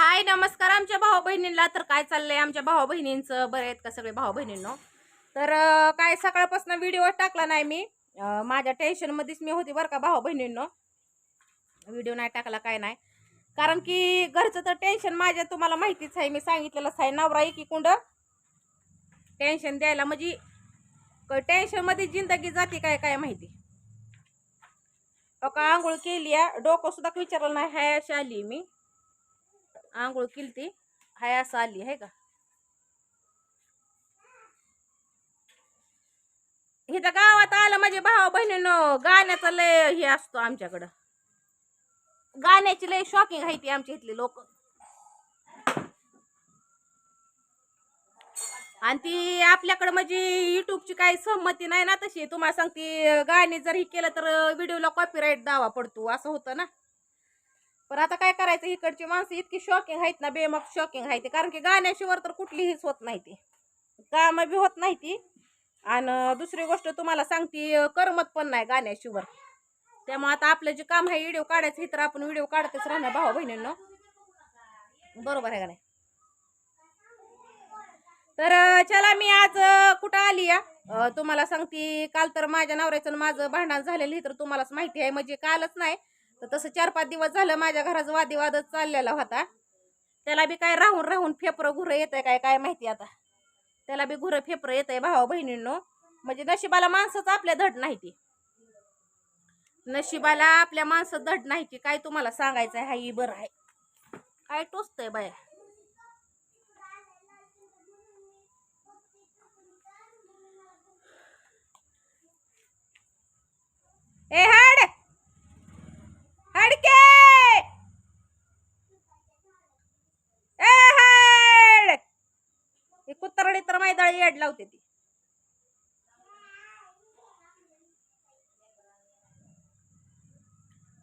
हाय नमस्कार आमच्या भाऊ बहिणींना तर काय चाललंय आमच्या भाऊ बहिणींचं बरं आहेत का सगळे भाऊ बहिणींनो तर काय सकाळपासून व्हिडिओ टाकला नाही मी. माझ्या टेन्शनमध्येच मी होती बरं का भाऊ बहिणींनो व्हिडिओ नाही टाकला काय नाही. कारण की घरचं तर टेन्शन माझ्या तुम्हाला माहितीच आहे. मी सांगितलेलंच आहे नवरा एकी कुंड. टेन्शन द्यायला म्हणजे टेन्शनमध्ये जिंदगी जाते काय काय माहिती? का आंघोळ केली आहे? डोकं सुद्धा विचारलं नाही हाय अशी आली मी. आंघोळ केली ती. हाय असं आली आहे का? इथं गावात आलं माझे भावा बहिणीनं गाण्याचा लय हे असतो आमच्याकडं. गाण्याची लय शॉकिंग आहे ती आमच्या इथली लोक. आणि ती आपल्याकडं म्हणजे युट्यूबची काही संमती नाही ना तशी. तुम्हाला सांगते गाणी जर हे केलं तर व्हिडिओला कॉपीराईट दावा पडतो असं होतं ना. पण आता काय करायचं? इकडची माणसं इतकी शॉकिंग आहेत ना बेमक शॉकिंग आहे ते कारण की गाण्याशिवाय तर कुठलीहीच होत नाही ती. कामं बी होत नाही ती. आणि दुसरी गोष्ट तुम्हाला सांगते करमत पण नाही गाण्याशिवाय. त्यामुळे आता आपलं जे काम आहे व्हिडिओ काढायचं हे तर आपण व्हिडिओ काढतच राहणार भाऊ बहिणींनो. बरोबर आहे का नाही? तर चला मी आज कुठं आली या? तुम्हाला सांगते काल तर माझ्या नवऱ्याचं माझं भांडण झालेलं हे तर तुम्हालाच माहिती आहे. म्हणजे कालच नाही तर तसं चार पाच दिवस झालं माझ्या घराचा वादिवादच चाललेला होता. त्याला बी काय राहून राहून फेपरं घुरं येत आहे काय काय माहिती आता. त्याला बी घुरं फेपरं येत आहे भावा बहिणींनो. म्हणजे नशिबाला माणसंच आपल्या धड नाही ती. नशिबाला आपल्या माणसं धड नाही की काय तुम्हाला सांगायचं आहे हाई बरं आहे काय टोचतंय बाया? ए हा हाडके ए हाड हे कुत्तरडी तर येड लावते ती.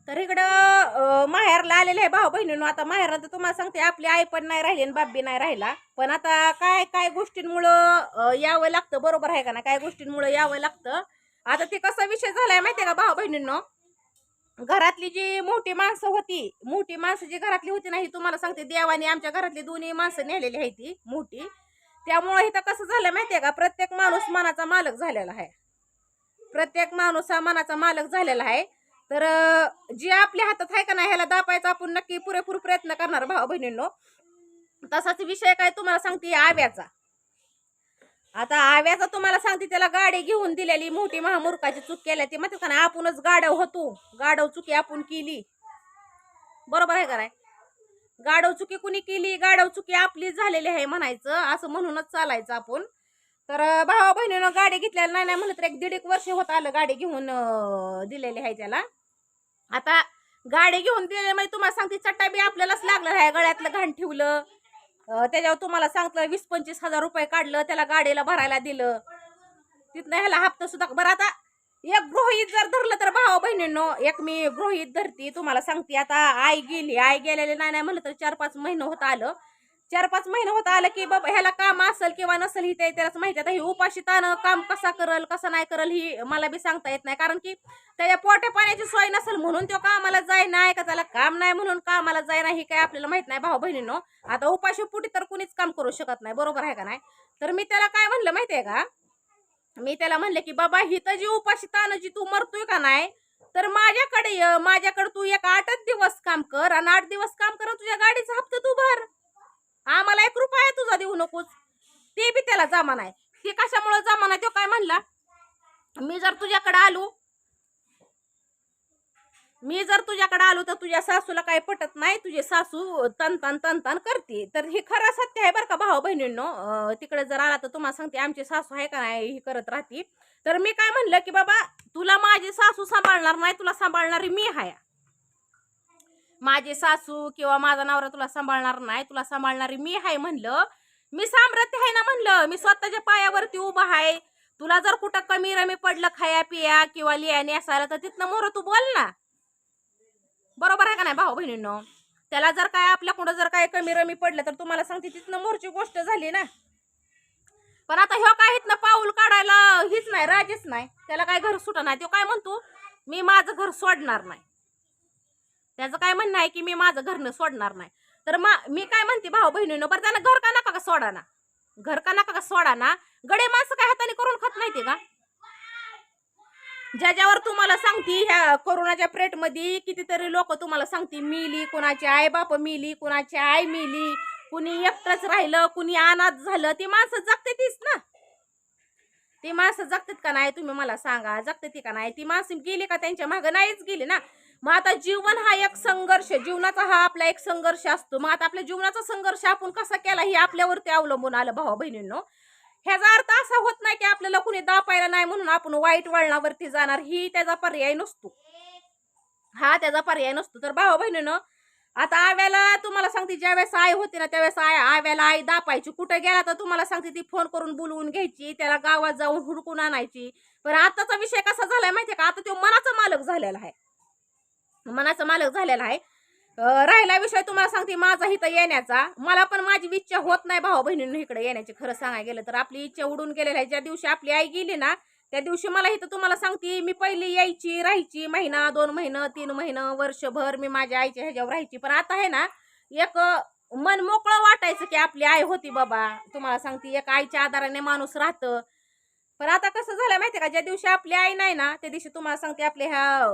तर इकडं माहेरला आलेले आहे भाऊ बहिणीनं. आता माहेरला तर तुम्हाला सांगते आपली आई पण नाही राहिली आणि बाबी नाही राहिला. पण आता काय काय गोष्टींमुळं यावं लागतं बरोबर आहे का ना काय गोष्टींमुळं यावं लागतं? आता ते कसा विषय झालाय माहितीये का भाऊ बहिणींनो? घरातली जी मोठी माणसं होती मोठी माणसं जी घरातली होती ना ही तुम्हाला सांगते देवाने आमच्या घरातली दोन्ही माणसं नेलेली आहे ती मोठी. त्यामुळं इथं कसं झालं माहितीये का? प्रत्येक माणूस मनाचा मालक झालेला आहे. प्रत्येक माणूस हा मनाचा मालक झालेला आहे. तर जे आपल्या हातात आहे का नाही ह्याला दापायचा आपण नक्की पुरेपूर प्रयत्न करणार भाऊ बहिणींनो. तसाच विषय काय तुम्हाला सांगते आव्याचा. आता आव्याचा तुम्हाला सांगते त्याला गाडी घेऊन दिलेली मोठी महामूर्खाची चूक केल्या ती म्हणतात का नाही आपणच गाडव होतो. गाडव चुकी आपण केली. बरोबर आहे का नाही? गाडव चुकी कुणी केली? गाडव चुकी आपली झालेली आहे म्हणायचं. असं म्हणूनच चालायचं आपण. तर भावा बहिणीनं गाडी घेतलेली नाही नाही म्हणलं तर एक दीड एक वर्ष होत आलं गाडी घेऊन दिलेली आहे त्याला. आता गाडी घेऊन दिलेली म्हणजे तुम्हाला सांगते चट्टा बी आपल्यालाच लागलं आहे गळ्यातलं घाण ठेवलं. त्याच्यावर तुम्हाला सांगतं वीस पंचवीस हजार रुपये काढलं त्याला गाडीला भरायला दिलं. तिथनं ह्याला हप्ता सुद्धा बरं आता एक गृहित जर धरलं तर भावा बहिणींनो एक मी गृहित धरती तुम्हाला सांगते. आता आई गेली आई गेलेले नाही नाही म्हणलं तर चार पाच महिने होत आलं. चार पाच महिने होत आलं की बाबा ह्याला काम असेल किंवा नसेल ही ते त्यालाच माहिती आता ही उपाशी तानं काम कसा करल कसा नाही करल ही मला बी सांगता येत नाही. कारण की त्याच्या पोट्या पाण्याची सोय नसेल म्हणून तो कामाला जाय नाही का त्याला काम नाही म्हणून कामाला जाय नाही हे काय आपल्याला माहीत नाही भाऊ बहिणींनो. आता उपाशी पुटी तर कुणीच काम करू शकत नाही बरोबर आहे का नाही? तर मी त्याला काय म्हणलं माहिती आहे का? मी त्याला म्हणले की बाबा ही तर जी उपाशी तानाजी तू मरतोय का नाही? तर माझ्याकडे ये माझ्याकडे तू एक आठच दिवस काम कर आणि आठ दिवस काम कर तुझ्या गाडीचा हप्ता तू भर. आम्हाला एक रुपया तुझा देऊ नकोस. ते बी त्याला जमा नाही ते कशामुळे जमा नाही तो काय म्हणला? मी जर तुझ्याकडे आलो मी जर तुझ्याकडे आलो तर तुझ्या सासूला काही पटत नाही. तुझे सासू तन तन तन तन करते तर हे खरं सत्य आहे बरं का भाऊ बहिणींनो? तिकडे जर आला तर तुम्हाला सांगते आमची सासू आहे का नाही ही करत राहते. तर मी काय म्हणलं की बाबा तुला माझी सासू सांभाळणार नाही तुला सांभाळणारी मी आहे माझे सासू किंवा माझा नवरा तुला सांभाळणार नाही तुला सांभाळणारी मी आहे म्हणलं. मी सामर्थ्य आहे ना म्हणलं मी स्वतःच्या पायावरती उभा आहे. तुला जर कुठं कमी रमी पडलं खाया पिया किंवा लियाने असायला तर तिथनं मोर तू बोल ना. बरोबर आहे का नाही भाऊ बहिणींनो? त्याला जर काय आपल्या जर काय कमी रमी पडलं तर तुम्हाला सांगते तिथनं मोरची गोष्ट झाली ना. पण आता ह्यो काय इथनं पाऊल काढायला हीच नाही राजेच नाही. त्याला काय घर सुट नाही. तो काय म्हणतो मी माझं घर सोडणार नाही. त्याचं काय म्हणणं आहे की मी माझं घरनं सोडणार नाही. तर मा मी काय म्हणते भाऊ बहिणीनं बरं त्यानं घर का नका का सोडा ना घर का नका का सोडा ना गडे माणसं काय हाताने करून खात नाही ते का? ज्याच्यावर तुम्हाला सांगती ह्या कोरोनाच्या प्रेटमध्ये कितीतरी लोक तुम्हाला सांगती मिली कुणाची आई बाप मिली कुणाची आई मिली कुणी एकटंच राहिलं कुणी अनाथ झालं ती माणसं जगते तीच ना. ती माणसं जगतात का नाही तुम्ही मला सांगा जगते ती का नाही? ती माणसं गेली का त्यांच्या मागं नाहीच गेली ना. मग आता जीवन हा एक संघर्ष जीवनाचा हा आपला एक संघर्ष असतो. मग आता आपल्या जीवनाचा संघर्ष आपण कसा केला हे आपल्यावरती अवलंबून आलं भावा बहिणींनो ह्याचा अर्थ असा होत नाही की आपल्याला कुणी दापायला नाही म्हणून आपण वाईट वळणावरती जाणार. ही त्याचा पर्याय नसतो. हा त्याचा पर्याय नसतो. तर भावा बहिणीनं आता आव्याला तुम्हाला सांगते ज्यावेळेस आई होती ना त्यावेळेस आय आव्याला आई दापायची. कुठे गेला तर तुम्हाला सांगते ती फोन करून बोलवून घ्यायची त्याला गावात जाऊन हुडकून आणायची. पण आताचा विषय कसा झालाय माहितीये का? आता तो मनाचा मालक झालेला आहे. मनाचा मालक झालेला आहे. राहिला विषय तुम्हाला सांगते माझा इथं येण्याचा. मला पण माझी इच्छा होत नाही भाऊ बहिणींनो इकडे येण्याची. खरं सांगायला गेलं तर आपली इच्छा उडून गेलेली आहे. ज्या दिवशी आपली आई गेली ना त्या दिवशी मला इथं तुम्हाला सांगते मी पहिली यायची राहायची महिना दोन महिना तीन महिना वर्षभर मी माझ्या आईच्या ह्याच्यावर राहायची. पण आता आहे ना एक मन मोकळं वाटायचं की आपली आई होती बाबा. तुम्हाला सांगते एक आईच्या आधाराने माणूस राहतं. पण आता कसं झालं माहितीये का? ज्या दिवशी आपली आई नाही ना त्या दिवशी तुम्हाला सांगते आपल्या ह्या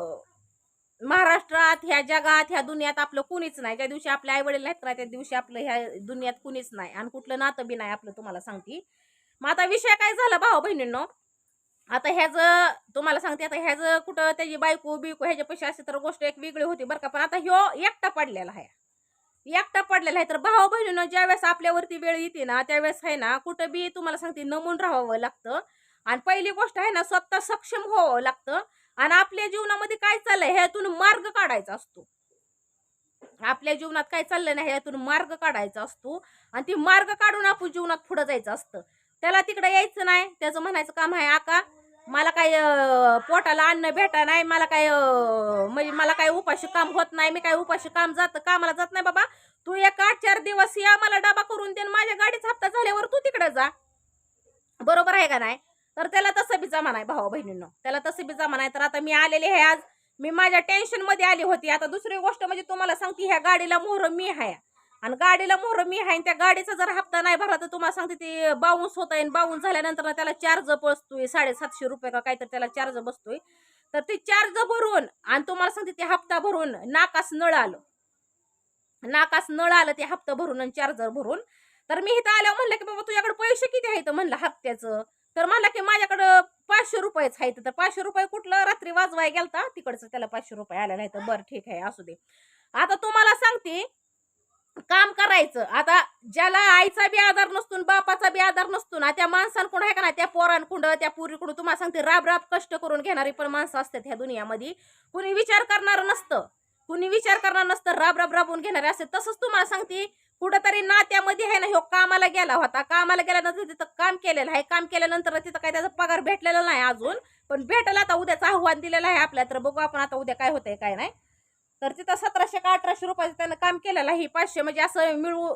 महाराष्ट्रात ह्या जगात ह्या दुनियात आपलं कुणीच नाही. ज्या दिवशी आपले आई वडील नाहीत ना त्या दिवशी आपलं ह्या दुनियात कुणीच नाही. आणि कुठलं नातं बी नाही आपलं तुम्हाला सांगते. मग आता विषय काय झाला भाऊ बहिणींनो? आता ह्याचं तुम्हाला सांगते आता ह्याचं कुठं त्याची बायको बिको ह्याच्या पैसे असते तर गोष्ट एक वेगळी होती बरं का. पण आता ह्यो एकटा पडलेला आहे. एकटा पडलेला आहे. तर भाऊ बहिणीनं ज्यावेळेस आपल्यावरती वेळ येते ना त्यावेळेस आहे ना कुठं बी तुम्हाला सांगते नमून राहावं लागतं. आणि पहिली गोष्ट आहे ना स्वतः सक्षम व्हावं लागतं. आणि आपल्या जीवनामध्ये काय चाललंय? ह्यातून मार्ग काढायचा असतो. आपल्या जीवनात काय चाललं नाही ह्यातून मार्ग काढायचा असतो. आणि ती मार्ग काढून आपण जीवनात पुढे जायचं असतं. त्याला तिकडे यायचं नाही. त्याचं म्हणायचं काम आहे आका मला काय पोटाला अन्न भेटा नाही. मला काय म्हणजे मला काय उपाशी काम होत नाही. मी काय उपाशी काम जात कामाला जात नाही बाबा. तू एक आठ चार दिवस या मला डबा करून दे माझ्या गाडीचा हप्ता झाल्यावर तू तिकडे जा. बरोबर आहे का नाही? तर त्याला तसं बी जमा नाही भावा बहिणींनो. त्याला तसं बी जमा नाही. तर आता मी आलेले आहे आज. मी माझ्या टेन्शनमध्ये आली होती. आता दुसरी गोष्ट म्हणजे तुम्हाला सांगते ह्या गाडीला मोहर मी आहे. आणि गाडीला मोहर मी आहे आणि त्या गाडीचा जर हप्ता नाही भरला तर तुम्हाला सांगते ते बाऊन्स होत आहे बाऊन्स झाल्यानंतर त्याला चार्ज बसतोय. साडेसातशे रुपये का काहीतरी त्याला चार्ज बसतोय. तर ते चार्ज भरून आणि तुम्हाला सांगते ते हप्ता भरून नाकास नळ आलं. नाकास नळ आलं ते हप्ता भरून आणि चार्जर भरून. तर मी इथं आल्यावर म्हणलं की बाबा तुझ्याकडे पैसे किती आहेत? म्हणलं हप्त्याचं. तर म्हणला की माझ्याकडं पाचशे रुपयेच आहेत तर पाचशे रुपये कुठलं? रात्री वाजवाय गेलता तिकडचं त्याला पाचशे रुपये आलेला आहे तर बरं ठीक आहे असू दे. आता तुम्हाला सांगते काम करायचं. आता ज्याला आईचा बी आधार नसतो आणि बापाचा बी आधार नसतो ना त्या माणसांकडून आहे का ना त्या पोरांकुंड त्या पुरीकडून तुम्हाला सांगते राब राब कष्ट करून घेणारी पण माणसं असतात ह्या दुनियामध्ये. कुणी विचार करणार नसतं. कुणी विचार करणार नसतं राब राब राबून घेणारे असते तसंच तुम्हाला सांगते कुठंतरी नात्यामध्ये आहे ना ह्यो कामाला गेला होता. कामाला गेल्यानंतर तिथं काम केलेलं आहे. काम केल्यानंतर तिथं काय त्याचा पगार भेटलेला नाही अजून. पण भेटला आता उद्याचं आव्हान दिलेलं आहे आपल्या तर बघू आपण आता उद्या काय होतंय काय नाही. तर तिथं सतराशे का अठराशे रुपयाचं त्यानं काम केलेलं आहे. पाचशे म्हणजे असं मिळवू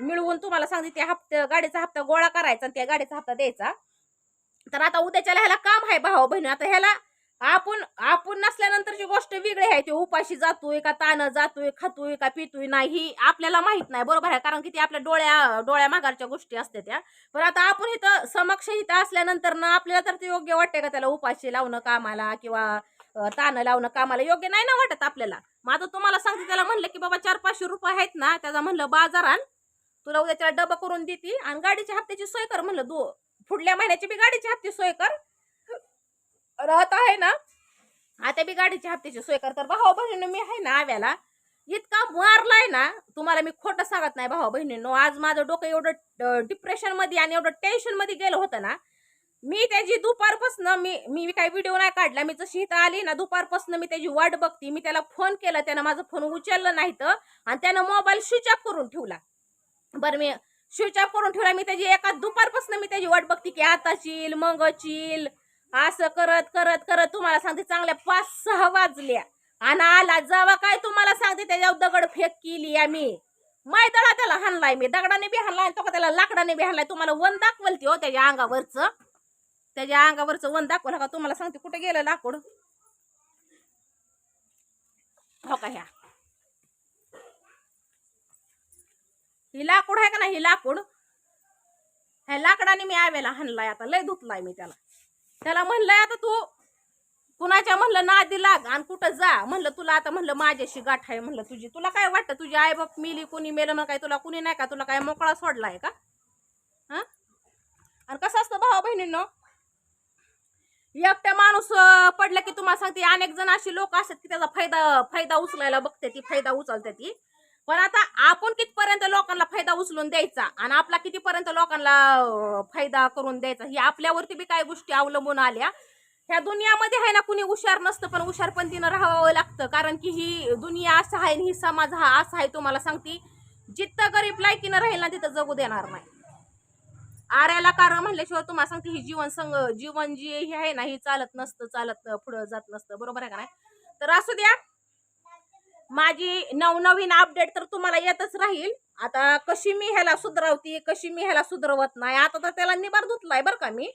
मिळवून तुम्हाला सांगते त्या हप्ता गाडीचा हप्ता गोळा करायचा आणि त्या गाडीचा हप्ता द्यायचा. तर आता उद्याच्याला ह्याला काम आहे भाऊ बहिणी आता ह्याला आपण आपण नसल्यानंतरची गोष्ट वेगळी आहे. ते उपाशी जातोय का तान जातोय खातोय का पितोय नाही ही आपल्याला माहीत नाही बरोबर आहे? कारण की ते आपल्या डोळ्या डोळ्या मागारच्या गोष्टी असत्या त्या. पण आता आपण इथं समक्ष इथं असल्यानंतर ना आपल्याला तर ते योग्य वाटते का त्याला उपाशी लावणं कामाला किंवा तान लावणं कामाला योग्य नाही ना वाटत आपल्याला? मग आता तुम्हाला सांगते त्याला म्हणलं की बाबा चार पाचशे रुपये आहेत ना त्याचा म्हणलं बाजारान तुला उद्या त्याला डबा करून देते आणि गाडीच्या हप्त्याची सोय कर म्हणलं दो पुढल्या महिन्याची बी गाडीची हप्ती सोय कर. राहत आहे ना? आता बी गाडीच्या हप्त्याची सोय कर तर भाऊ बहिणीनं मी आहे ना आव्याला इतका मारलाय ना तुम्हाला मी खोटं सांगत नाही भाऊ बहिणींनो. आज माझं डोकं एवढं डिप्रेशनमध्ये आणि एवढं टेन्शनमध्ये गेलं होतं ना मी त्याची दुपारपासनं मी मी काही व्हिडिओ नाही काढला. मी जशी इथं आली ना दुपारपासनं मी त्याची वाट बघते. मी त्याला फोन केला त्यानं माझा फोन उचललं नाही तर आणि त्यानं मोबाईल स्विच ऑफ करून ठेवला. बरं मी स्विच ऑफ करून ठेवला. मी त्याची एका दुपारपासून मी त्याची वाट बघते की आताच येईल मगच येईल असं करत करत करत तुम्हाला सांगते चांगल्या पाच सहा वाजल्या. आणि आला जावा काय तुम्हाला सांगते त्याच्यावर दगड फेक केली आम्ही. मैदाळा त्याला हाणलाय मी. दगडाने बी हाणलाय तो का त्याला लाकडाने बी हाणलाय. तुम्हाला वन दाखवलती हो त्याच्या अंगावरचं. त्याच्या अंगावरचं वन दाखवलं का तुम्हाला सांगते कुठे गेलं लाकूड? हो का ह्या? ही लाकूड आहे का नाही? ही लाकूड. ह्या लाकडाने मी आवेला हाणलाय. आता लय धुतलाय मी त्याला. त्याला म्हणलंय आता तू कुणाच्या म्हणलं नादी लाग आणि कुठं जा. म्हणलं तुला आता म्हणलं माझ्याशी गाठ आहे म्हणलं तुझी. तुला काय वाटतं तुझी आई बाप मिली कुणी मेलं मग काय तुला कुणी नाही का तुला काय मोकळा सोडला आहे का? हा? आणि कसं असतं भावा बहिणींनो? एकट्या माणूस पडलं की तुम्हाला सांगते अनेक जण अशी लोक असतात की त्याचा फायदा फायदा उचलायला बघते ती फायदा उचलते ती. पण आता आपण कितपर्यंत लोकांना फायदा उचलून द्यायचा? आणि आपला कितीपर्यंत लोकांना फायदा करून द्यायचा? ही आपल्यावरती बी काही गोष्टी अवलंबून आल्या. ह्या दुनियामध्ये आहे ना कुणी हुशार नसतं पण हुशारपंतीनं राहावं लागतं. कारण की ही दुनिया असं आहे आणि ही समाज हा असा आहे तुम्हाला सांगते. जिथं गरीब लायकीनं राहील ना तिथं जगू देणार नाही. आऱ्याला कारण म्हणल्याशिवाय तुम्हाला सांगते ही जीवन संग जीवन जी हे आहे ना ही चालत नसतं चालत पुढं जात नसतं. बरोबर आहे का नाही? तर असू द्या माझी नवनवीन अपडेट तर तुम्हाला येतच राहील. आता कशी मी ह्याला सुधरवती कशी मी ह्याला सुधरवत नाही आता तर त्याला निबार धुतलाय बरं का मी.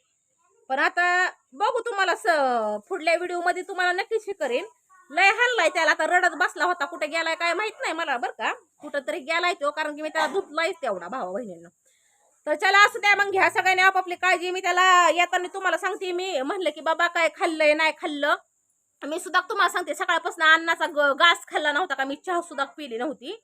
पण आता बघू तुम्हाला स पुढल्या व्हिडिओमध्ये तुम्हाला नक्कीच हे करेन. लय हल्लाय त्याला आता रडत बसला होता कुठे गेलाय काय माहीत नाही मला बरं का. कुठं तरी गेलाय तो कारण की मी त्याला धुतलाय तेवढा भावा बहिणींना. तर चला असं द्या मग घ्या सगळ्यांनी आपापली काळजी. मी त्याला येताना तुम्हाला सांगते मी म्हणलं की बाबा काय खाल्लंय नाही खाल्लं. मी सुद्धा तुम्हाला सांगते सकाळपासून अन्नाचा ग- घास खाल्ला नव्हता का? मी चहा सुद्धा पिली नव्हती.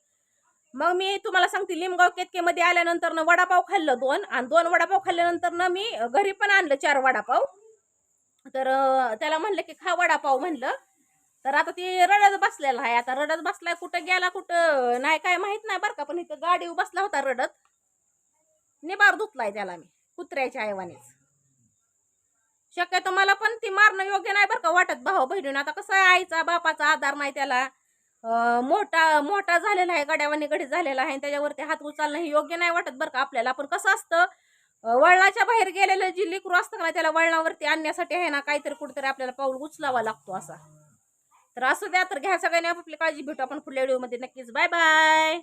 मग मी तुम्हाला सांगते लिमगाव केतकेमध्ये आल्यानंतर ना वडापाव खाल्लं दोन आणि दोन वडापाव खाल्ल्यानंतर ना मी घरी पण आणलं चार वडापाव. तर त्याला म्हणलं की खा वडापाव म्हणलं. तर आता ती रडत बसलेला आहे. आता रडत बसलाय कुठं गेला कुठं नाही काय माहीत नाही बरं का पण इथं गाडी बसला होता रडत. निबार धुतलाय त्याला मी कुत्र्याच्या आईवानीच शक्यतो मला पण ती मारणं योग्य नाही बरं का वाटत. भाऊ बहिणीनं आता कसं आहे आईचा बापाचा आधार नाही त्याला. मोठा मोठा झालेला आहे गड्यावानी गडी झालेला आहे त्याच्यावरती हात उचलणं हे योग्य नाही वाटत बरं का आपल्याला. पण कसं असतं वळणाच्या बाहेर गेलेलं जी लेकरू असतं का त्याला वळणावरती आणण्यासाठी आहे ना काहीतरी कुठेतरी आपल्याला पाऊल उचलावा लागतो असा. तर असं द्या तर घ्या सगळ्यांनी आपली काळजी भेटू आपण पुढल्या व्हिडिओमध्ये. नक्कीच. Bye bye.